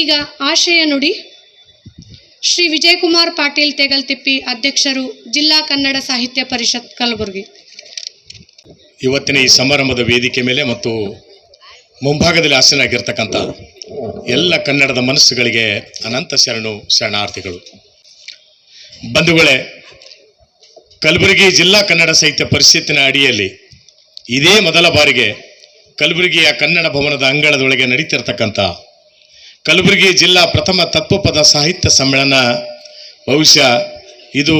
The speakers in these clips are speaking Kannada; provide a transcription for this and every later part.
ಈಗ ಆಶಯ ನುಡಿ. ಶ್ರೀ ವಿಜಯಕುಮಾರ್ ಪಾಟೀಲ್ ತೆಗಲ್ತಿಪ್ಪಿ ಅಧ್ಯಕ್ಷರು ಜಿಲ್ಲಾ ಕನ್ನಡ ಸಾಹಿತ್ಯ ಪರಿಷತ್ ಕಲಬುರಗಿ. ಇವತ್ತಿನ ಈ ಸಮಾರಂಭದ ವೇದಿಕೆ ಮೇಲೆ ಮತ್ತು ಮುಂಭಾಗದಲ್ಲಿ ಆಸನಾಗಿರ್ತಕ್ಕಂಥ ಎಲ್ಲ ಕನ್ನಡದ ಮನಸ್ಸುಗಳಿಗೆ ಅನಂತ ಶರಣು ಶರಣಾರ್ಥಿಗಳು. ಬಂಧುಗಳೇ, ಕಲಬುರಗಿ ಜಿಲ್ಲಾ ಕನ್ನಡ ಸಾಹಿತ್ಯ ಪರಿಷತ್ತಿನ ಅಡಿಯಲ್ಲಿ ಇದೇ ಮೊದಲ ಬಾರಿಗೆ ಕಲಬುರಗಿಯ ಕನ್ನಡ ಭವನದ ಅಂಗಳದೊಳಗೆ ನಡೀತಿರ್ತಕ್ಕಂಥ ಕಲಬುರಗಿ ಜಿಲ್ಲಾ ಪ್ರಥಮ ತತ್ವಪದ ಸಾಹಿತ್ಯ ಸಮ್ಮೇಳನ ಬಹುಶಃ ಇದು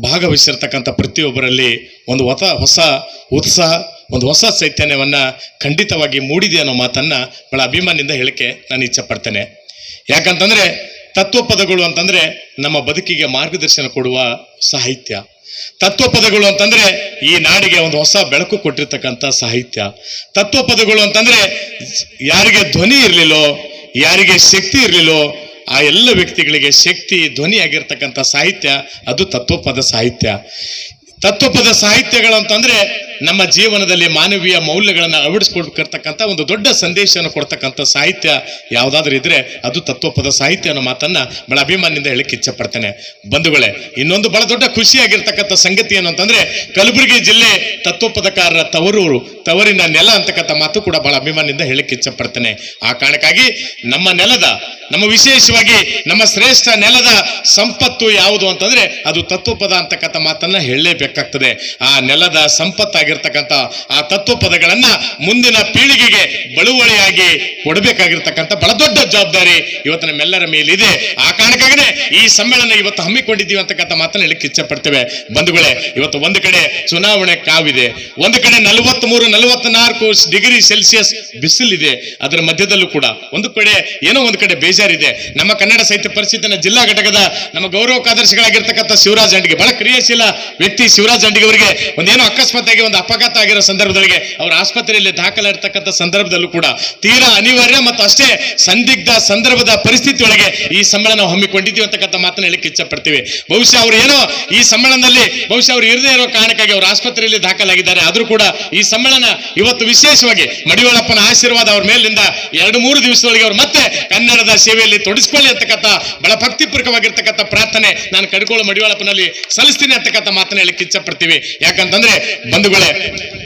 ಭಾಗವಹಿಸಿರ್ತಕ್ಕಂಥ ಪ್ರತಿಯೊಬ್ಬರಲ್ಲಿ ಒಂದು ಹೊಸ ಹೊಸ ಉತ್ಸಾಹ, ಒಂದು ಹೊಸ ಚೈತನ್ಯವನ್ನು ಖಂಡಿತವಾಗಿ ಮೂಡಿದೆ ಅನ್ನೋ ಮಾತನ್ನು ಬಹಳ ಅಭಿಮಾನದಿಂದ ಹೇಳಿಕೆ ನಾನು ಇಚ್ಛೆ ಪಡ್ತೇನೆ ಯಾಕಂತಂದರೆ ತತ್ವಪದಗಳು ಅಂತಂದರೆ ನಮ್ಮ ಬದುಕಿಗೆ ಮಾರ್ಗದರ್ಶನ ಕೊಡುವ ಸಾಹಿತ್ಯ. ತತ್ವಪದಗಳು ಅಂತಂದ್ರೆ ಈ ನಾಡಿಗೆ ಒಂದು ಹೊಸ ಬೆಳಕು ಕೊಟ್ಟಿರ್ತಕ್ಕಂಥ ಸಾಹಿತ್ಯ. ತತ್ವಪದಗಳು ಅಂತಂದ್ರೆ ಯಾರಿಗೆ ಧ್ವನಿ ಇರಲಿಲ್ಲೋ ಯಾರಿಗೆ ಶಕ್ತಿ ಇರಲಿಲ್ಲೋ ಆ ಎಲ್ಲ ವ್ಯಕ್ತಿಗಳಿಗೆ ಶಕ್ತಿ ಧ್ವನಿಯಾಗಿರ್ತಕ್ಕಂಥ ಸಾಹಿತ್ಯ, ಅದು ತತ್ವಪದ ಸಾಹಿತ್ಯ. ತತ್ವಪದ ಸಾಹಿತ್ಯಗಳು ಅಂತಂದ್ರೆ ನಮ್ಮ ಜೀವನದಲ್ಲಿ ಮಾನವೀಯ ಮೌಲ್ಯಗಳನ್ನು ಅಳವಡಿಸ್ಕೊಡ್ತಕ್ಕಂಥ ಒಂದು ದೊಡ್ಡ ಸಂದೇಶವನ್ನು ಕೊಡ್ತಕ್ಕಂಥ ಸಾಹಿತ್ಯ ಯಾವುದಾದ್ರೂ ಇದ್ರೆ ಅದು ತತ್ವಪದ ಸಾಹಿತ್ಯ ಅನ್ನೋ ಮಾತನ್ನ ಬಹಳ ಅಭಿಮಾನದಿಂದ ಹೇಳಕ್ಕೆ ಇಚ್ಛೆ ಪಡ್ತೇನೆ ಬಂಧುಗಳೇ, ಇನ್ನೊಂದು ಬಹಳ ದೊಡ್ಡ ಖುಷಿಯಾಗಿರ್ತಕ್ಕಂಥ ಸಂಗತಿ ಏನು ಅಂತಂದ್ರೆ ಕಲಬುರಗಿ ಜಿಲ್ಲೆ ತತ್ವಪದಕಾರರ ತವರೂರು, ತವರಿನ ನೆಲ ಅಂತಕ್ಕಂಥ ಮಾತು ಕೂಡ ಬಹಳ ಅಭಿಮಾನದಿಂದ ಹೇಳಕ್ಕೆ ಇಚ್ಛೆ ಪಡ್ತೇನೆ ಆ ಕಾರಣಕ್ಕಾಗಿ ನಮ್ಮ ನೆಲದ, ನಮ್ಮ ವಿಶೇಷವಾಗಿ ನಮ್ಮ ಶ್ರೇಷ್ಠ ನೆಲದ ಸಂಪತ್ತು ಯಾವುದು ಅಂತಂದ್ರೆ ಅದು ತತ್ವಪದ ಅಂತಕ್ಕಂಥ ಮಾತನ್ನ ಹೇಳಲೇಬೇಕಾಗ್ತದೆ. ಆ ನೆಲದ ಸಂಪತ್ತಾಗಿರ್ತಕ್ಕಂಥ ಆ ತತ್ವ ಪದಗಳನ್ನು ಮುಂದಿನ ಪೀಳಿಗೆಗೆ ಬಳುವಳಿಯಾಗಿ ಕೊಡಬೇಕಾಗಿರ್ತಕ್ಕಂಥ ಬಹಳ ದೊಡ್ಡ ಜವಾಬ್ದಾರಿ ಇವತ್ತು ನಮ್ಮೆಲ್ಲರ ಮೇಲಿದೆ. ಆ ಕಾರಣಕ್ಕಾಗಿನೇ ಈ ಸಮ್ಮೇಳನ ಇವತ್ತು ಹಮ್ಮಿಕೊಂಡಿದ್ದೀವಿ ಅಂತಕ್ಕಂಥ ಮಾತನ್ನ ಹೇಳಕ್ಕೆ ಇಚ್ಛೆ ಪಡ್ತೇವೆ ಬಂಧುಗಳೇ, ಇವತ್ತು ಒಂದು ಕಡೆ ಚುನಾವಣೆ ಕಾವಿದೆ. ಒಂದು ಕಡೆ ನಲವತ್ಮೂರು, ನಲವತ್ನಾಲ್ಕು ಡಿಗ್ರಿ ಸೆಲ್ಸಿಯಸ್ ಬಿಸಿಲಿದೆ. ಅದರ ಮಧ್ಯದಲ್ಲೂ ಕೂಡ ಒಂದು ಕಡೆ ಏನೋ ಒಂದು ಕಡೆ ಬೇಜಾರಿದೆ. ನಮ್ಮ ಕನ್ನಡ ಸಾಹಿತ್ಯ ಪರಿಷತ್ತಿನ ಜಿಲ್ಲಾ ಘಟಕದ ನಮ್ಮ ಗೌರವ ಕಾದರ್ಶಿಗಳಾಗಿರ್ತಕ್ಕಂಥ ಶಿವರಾಜ್ ಅಂಡಿಗೆ ಬಹಳ ಕ್ರಿಯಾಶೀಲ ವ್ಯಕ್ತಿ ಶಿವರಾಜ್ ಅಂಡಿಗೆ ಅವರಿಗೆ ಒಂದೇನೋ ಅಕಸ್ಮಾತ್ ಆಗಿ ಒಂದು ಅಪಘಾತ ಆಗಿರೋ ಸಂದರ್ಭದೊಳಗೆ ಅವರ ಆಸ್ಪತ್ರೆಯಲ್ಲಿ ದಾಖಲಾಗಿರ್ತಕ್ಕಂಥ ಸಂದರ್ಭದಲ್ಲೂ ಕೂಡ ತೀರಾ ಅನಿವಾರ್ಯ ಮತ್ತು ಅಷ್ಟೇ ಸಂದಿಗ್ಧ ಸಂದರ್ಭದ ಪರಿಸ್ಥಿತಿಯೊಳಗೆ ಈ ಸಮ್ಮೇಳನ ಹಮ್ಮಿಕೊಂಡಿದ್ದೀವಿ ಅಂತಕ್ಕಂಥ ಮಾತನ್ನ ಹೇಳಕ್ಕೆ ಇಚ್ಛೆ ಪಡ್ತೀವಿ ಬಹುಶಃ ಅವರು ಏನೋ ಈ ಸಮ್ಮೇಳನದಲ್ಲಿ ಬಹುಶಃ ಅವರು ಇರದೇ ಇರೋ ಕಾರಣಕ್ಕಾಗಿ ಅವರು ಆಸ್ಪತ್ರೆಯಲ್ಲಿ ದಾಖಲಾಗಿದ್ದಾರೆ. ಆದರೂ ಕೂಡ ಈ ಸಮ್ಮೇಳನ ಇವತ್ತು ವಿಶೇಷವಾಗಿ ಮಡಿವಾಳಪ್ಪನ ಆಶೀರ್ವಾದ ಅವ್ರ ಮೇಲಿಂದ ಎರಡು ಮೂರು ದಿವಸದೊಳಗೆ ಅವರು ಮತ್ತೆ ಕನ್ನಡದ ಸೇವೆಯಲ್ಲಿ ತೊಡಗಿಸ್ಕೊಳ್ಳಿ ಅಂತಕ್ಕಂಥ ಬಹಳ ಭಕ್ತಿಪೂರ್ವಕವಾಗಿರ್ತಕ್ಕಂಥ ಪ್ರಾರ್ಥನೆ ನಾನು ಕಡ್ಕೊಳ್ಳೋ ಮಡಿವಾಳಪ್ಪನಲ್ಲಿ ಸಲ್ಲಿಸ್ತೀನಿ ಅಂತಕ್ಕಂಥ ಮಾತನ್ನ ಹೇಳಕ್ಕೆ ಇಚ್ಛೆ ಪಡ್ತೀವಿ ಯಾಕಂತಂದ್ರೆ ಬಂಧುಗಳೇ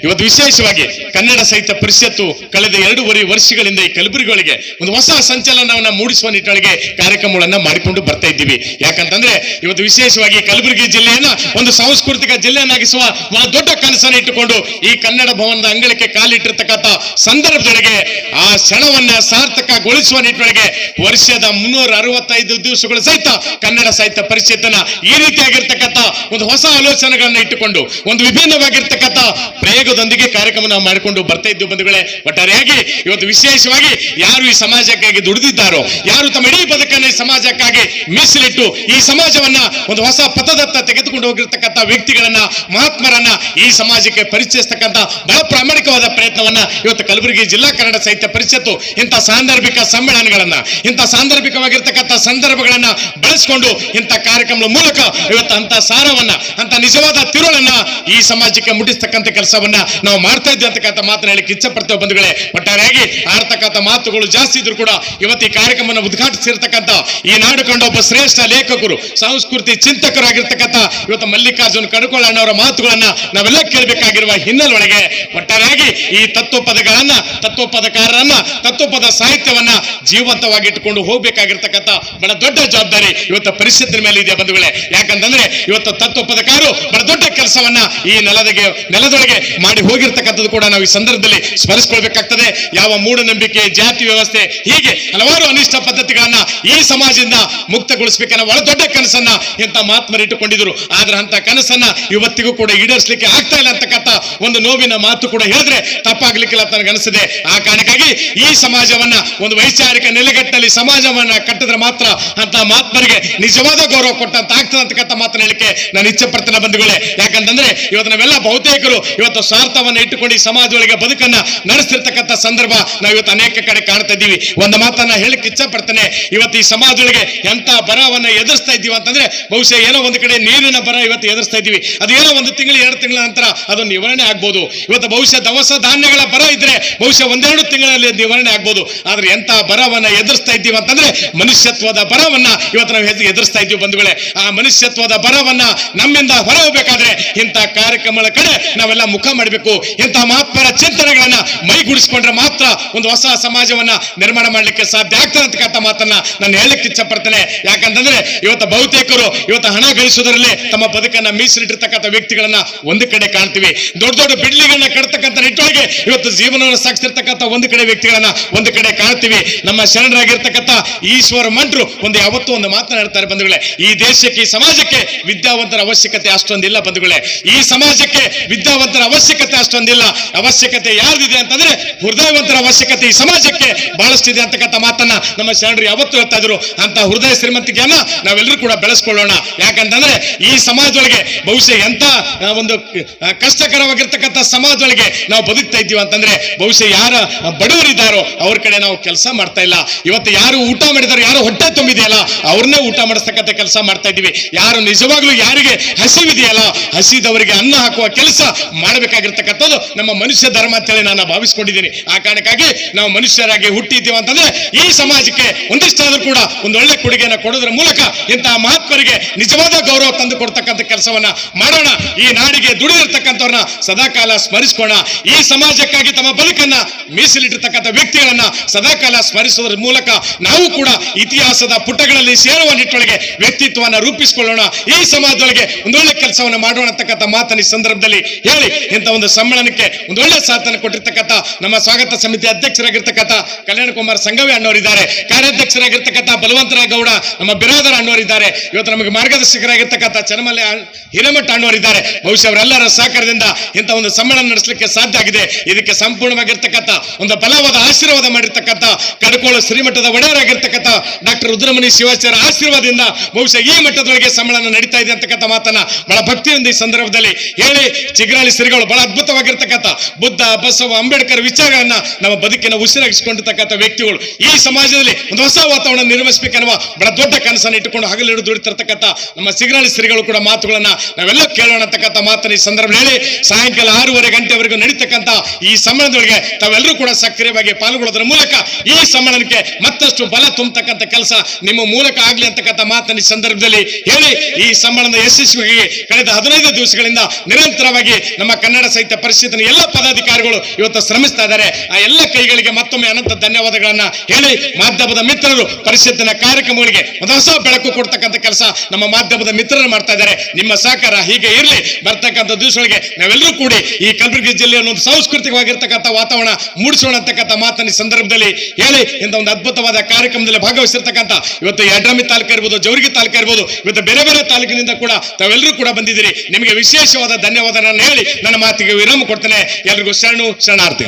ಇವತ್ತು ವಿಶೇಷವಾಗಿ ಕನ್ನಡ ಸಾಹಿತ್ಯ ಪರಿಷತ್ತು ಕಳೆದ ಎರಡೂವರೆ ವರ್ಷಗಳಿಂದ ಈ ಕಲಬುರಗಿಗಳಿಗೆ ಒಂದು ಹೊಸ ಸಂಚಲನವನ್ನು ಮೂಡಿಸುವ ನಿಟ್ಟಿನೊಳಗೆ ಕಾರ್ಯಕ್ರಮಗಳನ್ನ ಮಾಡಿಕೊಂಡು ಬರ್ತಾ ಇದ್ದೀವಿ. ಯಾಕಂತಂದ್ರೆ ಇವತ್ತು ವಿಶೇಷವಾಗಿ ಕಲಬುರಗಿ ಜಿಲ್ಲೆಯನ್ನ ಒಂದು ಸಾಂಸ್ಕೃತಿಕ ಜಿಲ್ಲೆಯನ್ನಾಗಿಸುವ ದೊಡ್ಡ ಕನಸನ್ನು ಇಟ್ಟುಕೊಂಡು ಈ ಕನ್ನಡ ಭವನದ ಅಂಗಳಕ್ಕೆ ಕಾಲಿಟ್ಟಿರ್ತಕ್ಕಂಥ ಸಂದರ್ಭದೊಳಗೆ ಆ ಕ್ಷಣವನ್ನ ಸಾರ್ಥಕಗೊಳಿಸುವ ನಿಟ್ಟಿನೊಳಗೆ ವರ್ಷದ ಮುನ್ನೂರ ಅರವತ್ತೈದು ದಿವಸಗಳು ಸಹಿತ ಕನ್ನಡ ಸಾಹಿತ್ಯ ಪರಿಷತ್ತನ್ನ ಈ ರೀತಿಯಾಗಿರ್ತಕ್ಕಂಥ ಒಂದು ಹೊಸ ಆಲೋಚನೆಗಳನ್ನ ಇಟ್ಟುಕೊಂಡು ಒಂದು ವಿಭಿನ್ನವಾಗಿರ್ತಕ್ಕಂಥ ಪ್ರಯೋಗದೊಂದಿಗೆ ಕಾರ್ಯಕ್ರಮ ನಾವು ಮಾಡಿಕೊಂಡು ಬರ್ತಾ ಇದ್ದೀವಿ ಬಂಧುಗಳೇ. ಒಟ್ಟಾರೆಯಾಗಿ ಇವತ್ತು ವಿಶೇಷವಾಗಿ ಯಾರು ಈ ಸಮಾಜಕ್ಕಾಗಿ ದುಡಿದಿದ್ದಾರೋ, ಯಾರು ತಮ್ಮ ಇಡೀ ಬದುಕನ್ನು ಸಮಾಜಕ್ಕಾಗಿ ಮೀಸಲಿಟ್ಟು ಈ ಸಮಾಜವನ್ನ ಒಂದು ಹೊಸ ಪಥದತ್ತ ತೆಗೆದುಕೊಂಡು ಹೋಗಿರ್ತಕ್ಕಂಥ ವ್ಯಕ್ತಿಗಳನ್ನ, ಮಹಾತ್ಮರನ್ನ ಈ ಸಮಾಜಕ್ಕೆ ಪರಿಚಯಿಸ್ತಕ್ಕಂಥ ಬಹಳ ಪ್ರಾಮಾಣಿಕವಾದ ಪ್ರಯತ್ನವನ್ನ ಇವತ್ತು ಕಲಬುರಗಿ ಜಿಲ್ಲಾ ಕನ್ನಡ ಸಾಹಿತ್ಯ ಪರಿಷತ್ತು ಇಂಥ ಸಾಂದರ್ಭಿಕ ಸಮ್ಮೇಳನಗಳನ್ನ, ಇಂಥ ಸಾಂದರ್ಭಿಕವಾಗಿರ್ತಕ್ಕಂಥ ಸಂದರ್ಭಗಳನ್ನ ಬಳಸಿಕೊಂಡು ಇಂಥ ಕಾರ್ಯಕ್ರಮದ ಮೂಲಕ ಇವತ್ತು ಅಂತ ಸಾರವನ್ನ ಅಂತ ನಿಜವಾದ ತಿರುಳನ್ನ ಈ ಸಮಾಜಕ್ಕೆ ಮುಟ್ಟಿಸ್ತಕ್ಕಂಥ ಕೆಲಸವನ್ನ ನಾವು ಮಾಡ್ತಾ ಇದ್ದಂತಕ್ಕಂಥ ಮಾತನ್ನ ಹೇಳಕ್ಕೆ ಇಚ್ಛೆ ಪಡ್ತೇವೆ ಬಂಧುಗಳೇ ಒಟ್ಟಾರೆಯಾಗಿ ಆಡ್ತಕ್ಕಂಥ ಮಾತುಗಳು ಜಾಸ್ತಿ ಇದ್ರು ಕೂಡ ಇವತ್ತು ಈ ಕಾರ್ಯಕ್ರಮವನ್ನು ಉದ್ಘಾಟಿಸಿರ್ತಕ್ಕಂಥ ಈ ನಾಡು ಕಂಡ ಒಬ್ಬ ಶ್ರೇಷ್ಠ ಲೇಖಕರು, ಸಂಸ್ಕೃತಿ ಚಿಂತಕರಾಗಿರ್ತಕ್ಕಂಥ ಇವತ್ತು ಮಲ್ಲಿಕಾರ್ಜುನ್ ಕಡ್ಕೊಳ್ಳಣ್ಣವರ ಮಾತುಗಳನ್ನ ನಾವೆಲ್ಲ ಕೇಳಬೇಕಾಗಿರುವ ಹಿನ್ನೆಲೆಯೊಳಗೆ ಒಟ್ಟಾರೆಯಾಗಿ ಈ ತತ್ವಪದಗಳನ್ನ, ತತ್ವಪದಕಾರರನ್ನ, ತತ್ವಪದ ಸಾಹಿತ್ಯವನ್ನ ಜೀವಂತವಾಗಿ ಇಟ್ಟುಕೊಂಡು ಹೋಗ್ಬೇಕಾಗಿರ್ತಕ್ಕಂಥ ಬಹಳ ದೊಡ್ಡ ಜವಾಬ್ದಾರಿ ಇವತ್ತು ಪರಿಷತ್ತಿನ ಮೇಲೆ ಇದೆ ಬಂಧುಗಳೇ. ಯಾಕಂತಂದ್ರೆ ಇವತ್ತು ತತ್ವಪದಕಾರರು ಬಹಳ ದೊಡ್ಡ ಕೆಲಸವನ್ನ ಈ ನೆಲದಗೆ ನೆಲದೊಳಗೆ ಮಾಡಿ ಹೋಗಿರ್ತಕ್ಕಂಥದ್ದು ಕೂಡ ನಾವು ಈ ಸಂದರ್ಭದಲ್ಲಿ ಸ್ಮರಿಸಿಕೊಳ್ಬೇಕಾಗ್ತದೆ. ಯಾವ ಮೂಢನಂಬಿಕೆ, ಜಾತಿ ವ್ಯವಸ್ಥೆ, ಹೀಗೆ ಹಲವಾರು ಅನಿಷ್ಟ ಪದ್ಧತಿಗಳನ್ನ ಈ ಸಮಾಜದಿಂದ ಮುಕ್ತಗೊಳಿಸಬೇಕನ್ನ ಒಳ ದೊಡ್ಡ ಕನಸನ್ನ ಇಂಥ ಮಹಾತ್ಮರು ಇಟ್ಟುಕೊಂಡಿದ್ರು. ಆದ್ರೆ ಅಂತ ಕನಸನ್ನ ಇವತ್ತಿಗೂ ಕೂಡ ಈಡೇರಿಸಲಿಕ್ಕೆ ಆಗ್ತಾ ಇಲ್ಲ ಅಂತಕ್ಕಂಥ ಒಂದು ನೋವಿನ ಮಾತು ಕೂಡ ಹೇಳಿದ್ರೆ ತಪ್ಪಾಗ್ಲಿಕ್ಕಿಲ್ಲ ಅಂತ ನನಗನ್ನಿಸಿದೆ ಆ ಕಾರಣಕ್ಕಾಗಿ ಈ ಸಮಾಜವನ್ನ ಒಂದು ವೈಚಾರಿಕ ನೆಲೆಗಟ್ಟಲ್ಲಿ ಸಮಾಜವನ್ನ ಕಟ್ಟಿದ್ರೆ ಮಾತ್ರ ಅಂತ ಮಹಾತ್ಮರಿಗೆ ನಿಜವಾದ ಗೌರವ ಕೊಟ್ಟಂತ ಆಗ್ತದೆ ಅಂತಕ್ಕಂಥ ಮಾತನ್ನ ಹೇಳಿಕೆ ನಾನು ಇಚ್ಛೆ ಪಡ್ತೇನೆ ಬಂಧುಗಳೇ. ಯಾಕಂತಂದ್ರೆ ಇವತ್ತು ನಾವೆಲ್ಲ ಬಹುತೇಕರು ಇವತ್ತು ಸ್ವಾರ್ಥವನ್ನು ಇಟ್ಟುಕೊಂಡು ಈ ಸಮಾಜದೊಳಗೆ ಬದುಕನ್ನ ನಡೆಸ್ತಿರ್ತಕ್ಕಂಥ ಸಂದರ್ಭ ನಾವು ಇವತ್ತು ಅನೇಕ ಕಡೆ ಕಾಣ್ತಾ ಇದ್ದೀವಿ. ಒಂದು ಮಾತನ್ನ ಹೇಳಕ್ ಇಚ್ಛ ಪಡ್ತೇನೆ ಇವತ್ತು ಈ ಸಮಾಜದೊಳಗೆ ಎಂತ ಬರವನ್ನ ಎದುರಿಸ್ತಾ ಇದ್ದೀವಿ ಅಂತಂದ್ರೆ ಬಹುಶಃ ಏನೋ ಒಂದು ಕಡೆ ನೀರಿನ ಬರ ಇವತ್ತು ಎದುರಿಸ್ತಾ ಇದ್ದೀವಿ. ಅದು ಏನೋ ಒಂದು ತಿಂಗಳು, ಎರಡು ತಿಂಗಳ ನಂತರ ಅದು ನಿವಾರಣೆ ಆಗ್ಬೋದು. ಇವತ್ತು ಬಹುಶಃ ದವಸ ಧಾನ್ಯಗಳ ಬರ ಇದ್ರೆ ಬಹುಶಃ ಒಂದೆರಡು ತಿಂಗಳಲ್ಲಿ ನಿವಾರಣೆ ಆಗ್ಬೋದು. ಆದ್ರೆ ಎಂತ ಬರವನ್ನ ಎದುರಿಸ್ತಾ ಇದ್ದೀವಿ ಅಂತಂದ್ರೆ ಮನುಷ್ಯತ್ವದ ಬರವನ್ನ ಇವತ್ತು ನಾವು ಎದ್- ಎದುರಿಸ್ತಾ ಇದ್ದೀವಿ ಬಂಧುಗಳೇ. ಆ ಮನುಷ್ಯತ್ವದ ಬರವನ್ನ ನಮ್ಮಿಂದ ಹೊರ ಹೋಗ್ಬೇಕಾದ್ರೆ ಇಂಥ ಕಾರ್ಯಕ್ರಮಗಳ ಕಡೆ ನಾವೆಲ್ಲ ಮುಖ ಮಾಡಬೇಕು. ಇಂತಹ ಮಹಾತ್ಮರ ಚಿಂತನೆಗಳನ್ನ ಮೈಗೂಡಿಸಿಕೊಂಡ್ರೆ ಮಾತ್ರ ಒಂದು ಹೊಸ ಸಮಾಜವನ್ನ ನಿರ್ಮಾಣ ಮಾಡಲಿಕ್ಕೆ ಸಾಧ್ಯ ಆಗ್ತದೆ ಅಂತಕ್ಕಂಥ ಮಾತನ್ನ ನಾನು ಹೇಳಕ್ಕೆ ಇಚ್ಛೆ ಪಡ್ತೇನೆ ಯಾಕಂತಂದ್ರೆ ಇವತ್ತು ಬಹುತೇಕರು ಇವತ್ತು ಹಣ ಗಳಿಸೋದ್ರಲ್ಲಿ ತಮ್ಮ ಬದುಕನ್ನ ಮೀಸಲಿಟ್ಟಿರ್ತಕ್ಕಂಥ ವ್ಯಕ್ತಿಗಳನ್ನ ಒಂದು ಕಡೆ ಕಾಣ್ತೀವಿ. ದೊಡ್ಡ ದೊಡ್ಡ ಬಿಡ್ಲಿಗಳನ್ನ ಕಟ್ತಕ್ಕಂಥ ನಿಟ್ಟೊಳಗೆ ಇವತ್ತು ಜೀವನವನ್ನು ಸಾಗಿಸಿರ್ತಕ್ಕಂಥ ಒಂದು ಕಡೆ ವ್ಯಕ್ತಿಗಳನ್ನ ಒಂದು ಕಡೆ ಕಾಣ್ತೀವಿ. ನಮ್ಮ ಶರಣರಾಗಿರ್ತಕ್ಕಂಥ ಈಶ್ವರ ಮಂಟ್ರು ಒಂದು ಯಾವತ್ತೂ ಒಂದು ಮಾತನಾಡ್ತಾರೆ ಬಂಧುಗಳೇ. ಈ ದೇಶಕ್ಕೆ, ಈ ಸಮಾಜಕ್ಕೆ ವಿದ್ಯಾವಂತರ ಅವಶ್ಯಕತೆ ಅಷ್ಟೊಂದಿಲ್ಲ ಬಂಧುಗಳೇ. ಈ ಸಮಾಜಕ್ಕೆ ವಿದ್ಯಾವಂತರ ಅವಶ್ಯಕತೆ ಅಷ್ಟೊಂದಿಲ್ಲ. ಅವಶ್ಯಕತೆ ಯಾರ್ದಿದೆ ಅಂತಂದ್ರೆ ಹೃದಯವಂತರ ಅವಶ್ಯಕತೆ ಈ ಸಮಾಜಕ್ಕೆ ಬಹಳಷ್ಟಿದೆ ಅಂತಕ್ಕಂಥ ಮಾತನ್ನ ನಮ್ಮ ಶರಣರು ಯಾವತ್ತು ಹೇಳ್ತಾ ಇದ್ರು. ಅಂತ ಹೃದಯ ಶ್ರೀಮಂತಿಕೆಯನ್ನ ನಾವೆಲ್ಲರೂ ಕೂಡ ಬೆಳೆಸ್ಕೊಳ್ಳೋಣ. ಯಾಕಂತಂದ್ರೆ ಈ ಸಮಾಜದೊಳಗೆ ಬಹುಶಃ ಎಂತ ಒಂದು ಕಷ್ಟಕರವಾಗಿರ್ತಕ್ಕಂಥ ಸಮಾಜದೊಳಗೆ ನಾವು ಬದುಕ್ತಾ ಇದ್ದೀವಿ ಅಂತಂದ್ರೆ ಬಹುಶಃ ಯಾರ ಬಡವರಿದ್ದಾರೋ ಅವ್ರ ಕಡೆ ನಾವು ಕೆಲಸ ಮಾಡ್ತಾ ಇಲ್ಲ. ಇವತ್ತು ಯಾರು ಊಟ ಮಾಡಿದಾರೋ, ಯಾರು ಹೊಟ್ಟೆ ತುಂಬಿದೆಯಲ್ಲ, ಅವ್ರನ್ನೇ ಊಟ ಮಾಡಿಸ್ತಕ್ಕಂಥ ಕೆಲಸ ಮಾಡ್ತಾ ಇದ್ದೀವಿ. ಯಾರು ನಿಜವಾಗ್ಲೂ ಯಾರಿಗೆ ಹಸಿವಿದೆಯಲ್ಲ, ಹಸಿದವರಿಗೆ ಅನ್ನ ಹಾಕುವ ಕೆಲಸ ಮಾಡಬೇಕಾಗಿರ್ತಕ್ಕಂಥದ್ದು ನಮ್ಮ ಮನುಷ್ಯ ಧರ್ಮ ಅಂತೇಳಿ ನಾನು ಭಾವಿಸ್ಕೊಂಡಿದ್ದೀನಿ. ಆ ಕಾರಣಕ್ಕಾಗಿ ನಾವು ಮನುಷ್ಯರಾಗಿ ಹುಟ್ಟಿದ್ದೀವಿ ಅಂತಂದ್ರೆ ಈ ಸಮಾಜಕ್ಕೆ ಒಂದಿಷ್ಟಾದ್ರೂ ಕೂಡ ಒಂದು ಒಳ್ಳೆ ಕೊಡುಗೆಯನ್ನು ಕೊಡೋದ್ರ ಮೂಲಕ ಇಂತಹ ಮಹಾತ್ಮರಿಗೆ ನಿಜವಾದ ಗೌರವ ತಂದು ಕೊಡ್ತಕ್ಕಂಥ ಕೆಲಸವನ್ನ ಮಾಡೋಣ. ಈ ನಾಡಿಗೆ ದುಡಿದಿರ್ತಕ್ಕಂಥವ್ರನ್ನ ಸದಾಕಾಲ ಸ್ಮರಿಸ್ಕೋಣ ಈ ಸಮಾಜಕ್ಕಾಗಿ ತಮ್ಮ ಬದುಕನ್ನ ಮೀಸಲಿಟ್ಟಿರ್ತಕ್ಕಂಥ ವ್ಯಕ್ತಿಗಳನ್ನ ಸದಾಕಾಲ ಸ್ಮರಿಸುವುದರ ಮೂಲಕ ನಾವು ಕೂಡ ಇತಿಹಾಸದ ಪುಟಗಳಲ್ಲಿ ಸೇರುವ ನಿಟ್ಟೊಳಗೆ ವ್ಯಕ್ತಿತ್ವವನ್ನು ರೂಪಿಸಿಕೊಳ್ಳೋಣ. ಈ ಸಮಾಜದೊಳಗೆ ಒಂದೊಳ್ಳೆ ಕೆಲಸವನ್ನ ಮಾಡೋಣ ಅಂತಕ್ಕಂಥ ಮಾತನ್ನ ಈ ಸಂದರ್ಭದಲ್ಲಿ ಹೇಳಿ ಇಂಥ ಒಂದು ಸಮ್ಮೇಳನಕ್ಕೆ ಒಂದು ಒಳ್ಳೆ ಸಾಧನೆ ಕೊಟ್ಟಿರ್ತಕ್ಕಂಥ ನಮ್ಮ ಸ್ವಾಗತ ಸಮಿತಿ ಅಧ್ಯಕ್ಷರಾಗಿರ್ತಕ್ಕಂಥ ಕಲ್ಯಾಣ ಕುಮಾರ್ ಸಂಘವಿ ಅಣ್ಣವರಿದ್ದಾರೆ ಕಾರ್ಯಾಧ್ಯಕ್ಷರಾಗಿರ್ತಕ್ಕಂಥ ಬಲವಂತರಾಯ ಗೌಡ, ನಮ್ಮ ಬಿರಾದರ ಅಣ್ಣವರಿದ್ದಾರೆ ಇವತ್ತು ನಮಗೆ ಮಾರ್ಗದರ್ಶಕರಾಗಿರ್ತಕ್ಕಂಥ ಚನ್ನಮಲ್ಲಿ ಹಿರೇಮಠ ಅಣ್ಣವರಿದ್ದಾರೆ ಬಹುಶಃ ಅವರೆಲ್ಲರ ಸಹಕಾರದಿಂದ ಇಂಥ ಒಂದು ಸಮ್ಮೇಳನ ನಡೆಸಲಿಕ್ಕೆ ಸಾಧ್ಯ ಆಗಿದೆ. ಇದಕ್ಕೆ ಸಂಪೂರ್ಣವಾಗಿರ್ತಕ್ಕಂಥ ಒಂದು ಬಲವಾದ ಆಶೀರ್ವಾದ ಮಾಡಿರ್ತಕ್ಕಂಥ ಕಡಕೋಳ ಶ್ರೀಮಠದ ಒಡೆಯರಾಗಿರ್ತಕ್ಕಂಥ ಡಾಕ್ಟರ್ ರುದ್ರಮಣಿ ಶಿವಾಚಾರ್ಯ ಆಶೀರ್ವಾದದಿಂದ ಬಹುಶಃ ಈ ಮಟ್ಟದೊಳಗೆ ಸಮ್ಮೇಳನ ನಡೀತಾ ಇದೆ ಅಂತಕ್ಕಂಥ ಮಾತನ್ನ ಬಹಳ ಭಕ್ತಿಯಿಂದ ಈ ಸಂದರ್ಭದಲ್ಲಿ ಹೇಳಿ ಚಿಗ್ರಾಳಿ ಶ್ರೀಗಳು ಬಹಳ ಅದ್ಭುತವಾಗಿರ್ತಕ್ಕಂಥ ಬುದ್ಧ, ಬಸವ, ಅಂಬೇಡ್ಕರ್ ವಿಚಾರಗಳನ್ನ ನಮ್ಮ ಬದುಕಿನ ಉಸಿರಾಗಿಸಿಕೊಂಡಿರ್ತಕ್ಕಂಥ ವ್ಯಕ್ತಿಗಳು ಈ ಸಮಾಜದಲ್ಲಿ ಒಂದು ಹೊಸ ವಾತಾವರಣ ನಿರ್ಮಿಸಬೇಕನ್ನುವ ಬಹಳ ದೊಡ್ಡ ಕನಸನ್ನು ಇಟ್ಟುಕೊಂಡು ಹಗಲಿಡು ದುಡಿತಿರ್ತಕ್ಕಂಥ ನಮ್ಮ ಸಿಗ್ರಾಳಿ ಶ್ರೀಗಳು ಕೂಡ ಮಾತುಗಳನ್ನ ನಾವೆಲ್ಲ ಕೇಳೋಣ ಅಂತಕ್ಕಂಥ ಮಾತನ್ನ ಈ ಸಂದರ್ಭದಲ್ಲಿ ಹೇಳಿ ಸಾಯಂಕಾಲ ಆರೂವರೆ ಗಂಟೆವರೆಗೂ ನಡೀತಕ್ಕಂಥ ಈ ಸಮ್ಮೇಳನದೊಳಗೆ ತಾವೆಲ್ಲರೂ ಕೂಡ ಸಕ್ರಿಯವಾಗಿ ಪಾಲ್ಗೊಳ್ಳೋದ್ರ ಮೂಲಕ ಈ ಸಮ್ಮೇಳನಕ್ಕೆ ಮತ್ತಷ್ಟು ಬಲ ತುಂಬತಕ್ಕಂಥ ಕೆಲಸ ನಿಮ್ಮ ಮೂಲಕ ಆಗ್ಲಿ ಅಂತಕ್ಕಂಥ ಮಾತನ್ನ ಈ ಸಂದರ್ಭದಲ್ಲಿ ಹೇಳಿ ಈ ಸಮ್ಮೇಳನದ ಯಶಸ್ವಿಗೆ ಕಳೆದ ಹದಿನೈದು ದಿವಸಗಳಿಂದ ನಿರಂತರವಾಗಿ ನಮ್ಮ ಕನ್ನಡ ಸಾಹಿತ್ಯ ಪರಿಷತ್ತಿನ ಎಲ್ಲ ಪದಾಧಿಕಾರಿಗಳು ಇವತ್ತು ಶ್ರಮಿಸ್ತಾ ಇದ್ದಾರೆ. ಆ ಎಲ್ಲ ಕೈಗಳಿಗೆ ಮತ್ತೊಮ್ಮೆ ಅನಂತ ಧನ್ಯವಾದಗಳನ್ನ ಹೇಳಿ ಮಾಧ್ಯಮದ ಮಿತ್ರರು ಪರಿಷತ್ತಿನ ಕಾರ್ಯಕ್ರಮಗಳಿಗೆ ಹೊಸ ಬೆಳಕು ಕೊಡ್ತಕ್ಕಂಥ ಕೆಲಸ ನಮ್ಮ ಮಾಧ್ಯಮದ ಮಿತ್ರರು ಮಾಡ್ತಾ ಇದ್ದಾರೆ. ನಿಮ್ಮ ಸಹಕಾರ ಹೀಗೆ ಇರಲಿ, ಬರ್ತಕ್ಕಂಥ ದಿವಸಗಳಿಗೆ ನಾವೆಲ್ಲರೂ ಕೂಡಿ ಈ ಕಲಬುರಗಿ ಜಿಲ್ಲೆಯನ್ನು ಒಂದು ಸಾಂಸ್ಕೃತಿಕವಾಗಿರ್ತಕ್ಕಂಥ ವಾತಾವರಣ ಮೂಡಿಸೋಣ ಅಂತಕ್ಕಂಥ ಮಾತನ್ನ ಸಂದರ್ಭದಲ್ಲಿ ಹೇಳಿ, ಇಂಥ ಒಂದು ಅದ್ಭುತವಾದ ಕಾರ್ಯಕ್ರಮದಲ್ಲಿ ಭಾಗವಹಿಸಿರ್ತಕ್ಕಂಥ ಇವತ್ತು ಯಡ್ರಾಮಿ ತಾಲೂಕು ಇರ್ಬೋದು, ಜವರಿಗೆ ತಾಲೂಕು ಇರ್ಬೋದು, ಇವತ್ತು ಬೇರೆ ಬೇರೆ ತಾಲೂಕಿನಿಂದ ಕೂಡ ತಾವೆಲ್ಲರೂ ಕೂಡ ಬಂದಿದ್ದೀರಿ. ನಿಮಗೆ ವಿಶೇಷವಾದ ಧನ್ಯವಾದ ನಾನು ನನ್ನ ಮಾತಿಗೆ ವಿರಾಮ ಕೊಡ್ತೇನೆ. ಎಲ್ರಿಗೂ ಶರಣು ಶರಣಾರ್ಥಿ